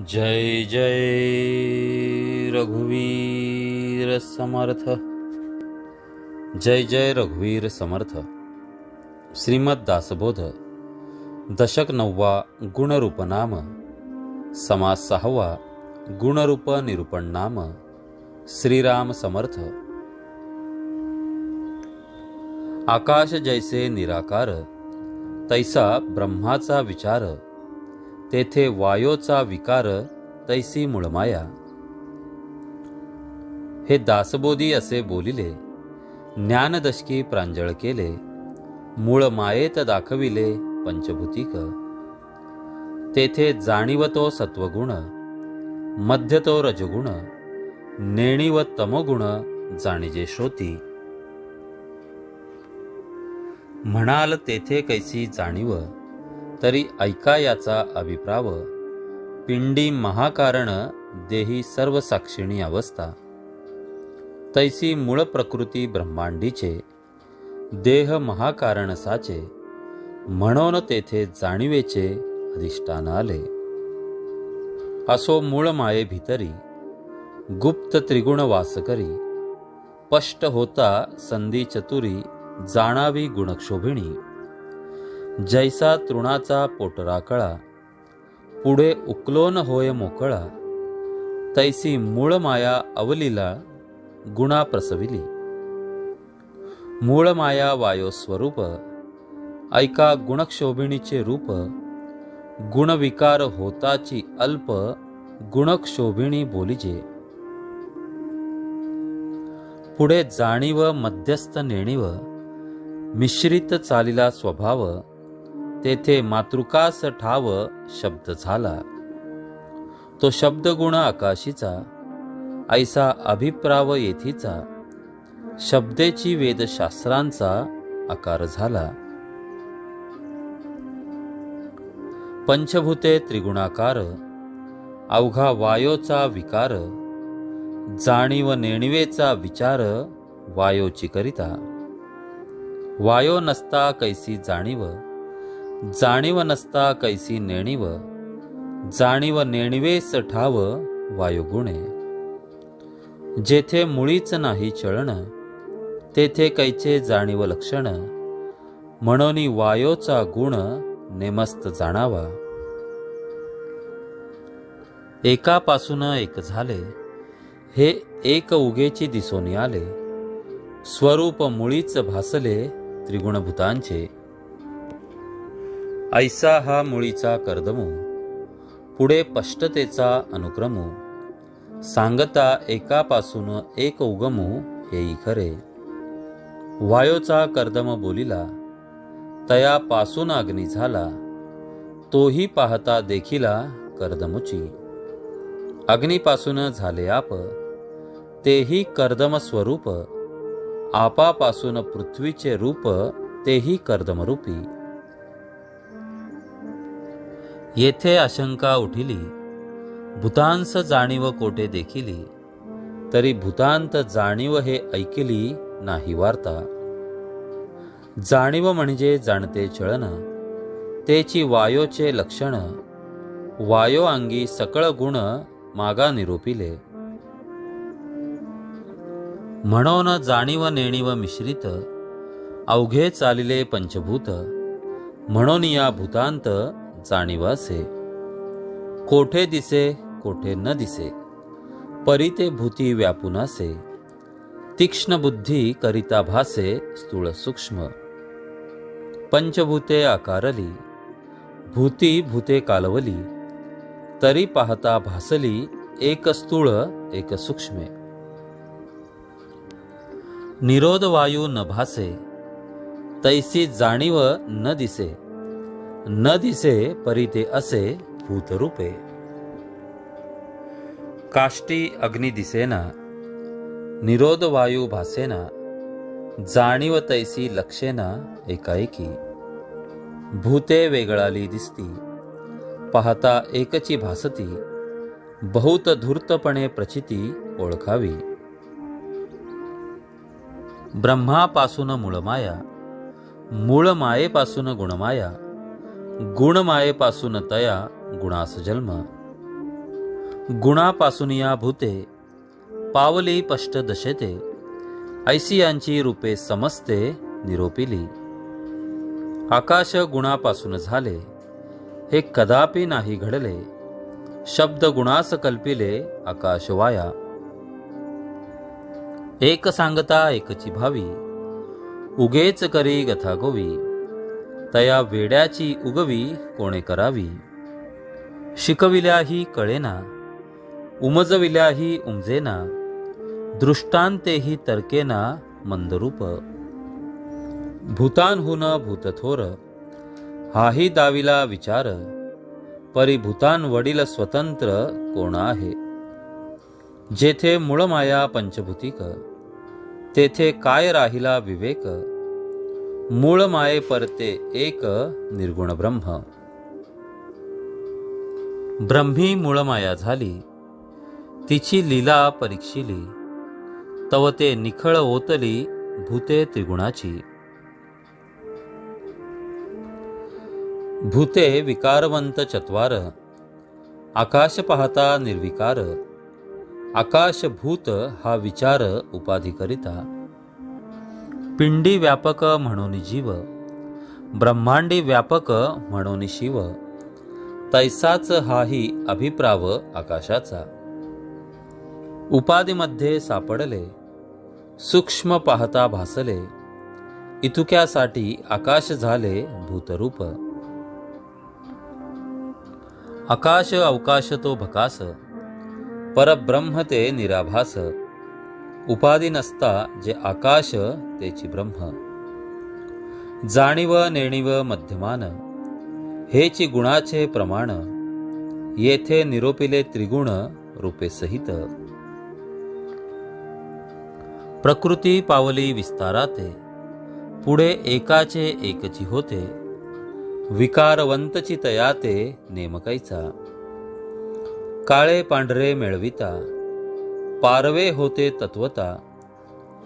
जय जय रघुवीर समर्थ। जय जय रघुवीर समर्थ। श्रीमद दासबोध दशक नववा गुणरूप नाम समास सहावा गुणरूप निरूपण नाम श्रीराम समर्थ। आकाश जैसे निराकार तैसा ब्रह्माचा विचार तेथे वायोचा विकार तैसी मुळमाया हे दासबोधी असे बोलिले ज्ञानदशकी प्रांजळ केले मूळ मायेत दाखविले पंचभूतिक. तेथे जाणीवतो सत्वगुण मध्यतो रजगुण नेणीव तमगुण जाणीजे श्रोती. म्हणाल तेथे कैसी जाणीव तरी ऐका याचा अभिप्राव. पिंडी महाकारण देही सर्व साक्षिणी अवस्था. तैसी मूळ प्रकृती ब्रह्मांडीचे देह महाकारण साचे म्हणून तेथे जाणीवेचे अधिष्ठान आले. असो मूळ माये भितरी गुप्त त्रिगुण वास करी स्पष्ट होता संधी चतुरी जाणावी गुणक्षोभिणी. जैसा तृणाचा पोटरा कळा पुढे उकलोन होय मोकळा तैसी मूळ माया अवलीला गुणा प्रसविली. मूळ माया वायो स्वरूप ऐका गुणक्षोभिणीचे रूप गुणविकार होताची अल्प गुणक्षोभिणी बोलिजे. पुढे जाणीव मध्यस्थ नेणीव मिश्रित चालिला स्वभाव तेथे मातृकास ठाव शब्द झाला. तो शब्दगुण आकाशीचा ऐसा अभिप्राव येथीचा शब्देची वेदशास्त्रांचा आकार झाला. पंचभूते त्रिगुणाकार अवघा वायोचा विकार जाणीव नेणिवेचा विचार वायोची करिता. वायो नसता कैसी जाणीव जाणीव नसता कैसी नेणीव जाणीव नेणिवेस ठाव वायुगुणे. जेथे मुळीच नाही चळण तेथे कैचे जाणीव लक्षण म्हणून वायोचा गुण नेमस्त जाणावा. एकापासून एक झाले हे एक उगेची दिसून आले स्वरूप मुळीच भासले त्रिगुणभूतांचे. ऐसा हा मुळीचा कर्दमू पुढे स्पष्टतेचा अनुक्रमू सांगता एकापासून एक उगमू हेही खरे. वायोचा कर्दम बोलिला तयापासून अग्नी झाला तोही पाहता देखिला कर्दमुची. अग्नीपासून झाले आप तेही कर्दम स्वरूप आपापासून पृथ्वीचे रूप तेही कर्दमरूपी. येथे आशंका उठिली. भूतांस जाणीव कोठे देखिली? तरी भूतांत जाणीव हे ऐकिली नाही वार्ता. जाणीव म्हणजे जाणते चळण तेची वायोचे लक्षण. वायो अंगी सकळ गुण मागा निरोपिले. म्हणून जाणीव नेणीव मिश्रित. अवघे चालिले पंचभूत. म्हणून या भूतांत जाणीवासे कोठे दिसे कोठे न दिसे. परी ते भूती व्यापुनासे तीक्ष्ण बुद्धी करिता भासे स्थूळ सूक्ष्म. पंचभूते आकारली. भूती भूते कालवली. तरी पाहता भासली एक स्थूळ एक सूक्ष्मे. निरोध वायू न भासे. तैसी जाणीव न दिसे. न दिसे परी ते असे भूतरूपे काष्टी अग्नी दिसेना निरोध वायू भासेना जाणीव तैसी लक्षेना एकाएकी. भूते वेगळाली दिसती पाहता एकची भासती बहुत धूर्तपणे प्रचिती ओळखावी. ब्रह्मापासून मूळमाया मूळ मायेपासून गुणमाया गुणमायेपासून तया गुणास जन्म गुणापासून या भूते पावली पष्ट दशेते ऐसियांची रूपे समजते निरोपिली। आकाश गुणापासून झाले हे कदापि नाही घडले। शब्द गुणास कल्पिले आकाश वाया एक सांगता एकची भावी उगेच करी गथा गोवी। तया वेड्याची उगवी कोणे करावी? शिकविल्याही कळेना उमजविल्याही उमजेना दृष्टांतेही तर्केना मंदरूप. भूतांहून भूतथोर हाही दाविला विचार परिभूतान वडील स्वतंत्र कोण आहे? जेथे मूळ माया पंचभूतिक तेथे काय राहिला विवेक? मूळ माये परते एक निर्गुण ब्रह्म. ब्रह्मी मूळ माया झाली तिची लीला परीक्षिली तव ते निखळ ओतली भूते त्रिगुणाची. भूते विकारवंत चत्वार आकाश पाहता निर्विकार आकाश भूत हा विचार उपाधी करिता पिंडी व्यापक म्हणून जीव ब्रह्मांडी व्यापक म्हणून शिव. तैसाच हाही अभिप्राव आकाशाचा. उपाधीमध्ये सापडले सूक्ष्म पाहता भासले इतुक्यासाठी आकाश झाले भूतरूप. आकाश अवकाश तो भकास परब्रह्म ते निराभास. उपाधी नसता जे आकाश तेची ब्रह्म. जाणीव नेणीव मध्यमान हेची गुणाचे प्रमाण येथे निरोपिले त्रिगुण रूपे सहित. प्रकृती पावली विस्ताराते पुढे एकाचे एकची होते विकारवंतची तयाते नेमकायचा. काळे पांढरे मिळविता पारवे होते तत्वता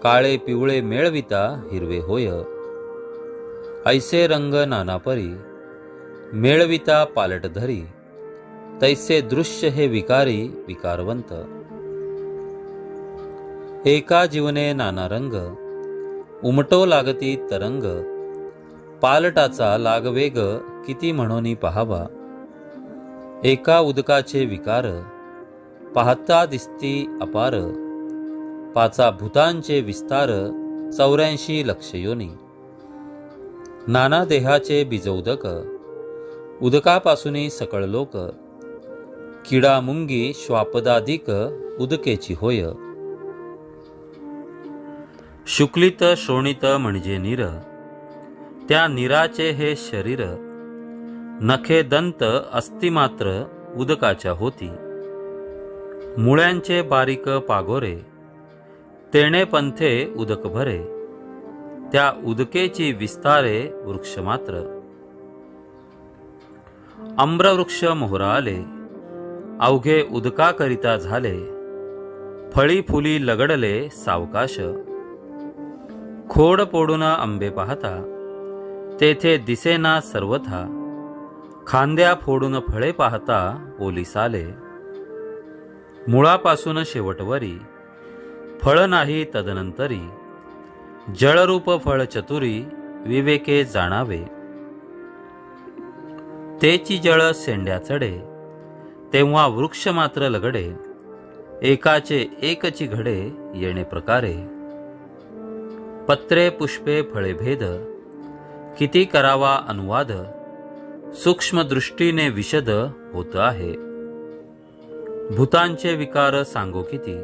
काळे पिवळे मेळविता हिरवे होय. ऐसे रंग नानापरी मेळविता पालट धरी तैसे दृश्य हे विकारी विकारवंत. एका जीवने नाना रंग उमटो लागती तरंग पालटाचा लागवेग किती म्हणून पहावा. एका उदकाचे विकार पाहता दिसती अपार. पाचा भूतांचे विस्तार चौऱ्याऐंशी लक्ष योनी नाना देहाचे बीजौदक. उदकापासून सकळ लोक. किडा मुंगी श्वापदाधिक उदकेची होय. शुक्लित श्रोणित म्हणजे नीर. त्या निराचे हे शरीर. नखे दंत अस्ति मात्र उदकाच्या होती. मुळ्यांचे बारीक पागोरे तेणे पंथे उदक भरे त्या उदकेची विस्तारे वृक्ष मात्र. आम्रवृक्ष मोहरा आले अवघे उदकाकरिता झाले फळी फुली लगडले सावकाश. खोड पोडून आंबे पाहता तेथे दिसेना सर्वथा खांद्या फोडून फळे पाहता ओलीस आले. मुळापासून शेवटवरी फळ नाही तदनंतरी जळरूप फळ चतुरी विवेके जाणावे. तेची जळ सेंड्या चढे तेव्हा वृक्ष मात्र लगडे एकाचे एकची घडे येणे प्रकारे. पत्रे पुष्पे फळे भेद किती करावा अनुवाद सूक्ष्मदृष्टीने विशद होत आहे. भूतांचे विकार सांगो किती?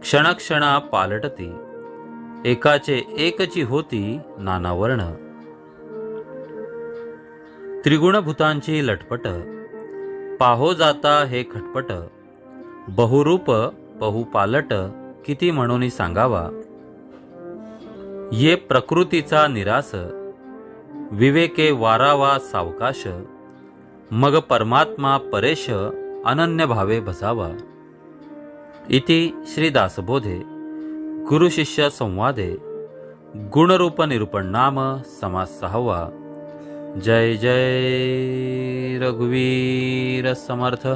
क्षणक्षणा पालटती. एकाचे एकची होती नाना वर्ण. त्रिगुणभूतांची लटपट. पाहो जाता हे खटपट. बहुरूप बहुपालट किती म्हणून सांगावा? ये प्रकृतीचा निरास. विवेके वारावा सावकाश. मग परमात्मा परेश. अनन्य भावे भसावा इति श्रीदासबोधे गुरुशिष्य संवादे गुणरूप निरूपण नाम समास सहावा जय जय रघुवीर समर्थ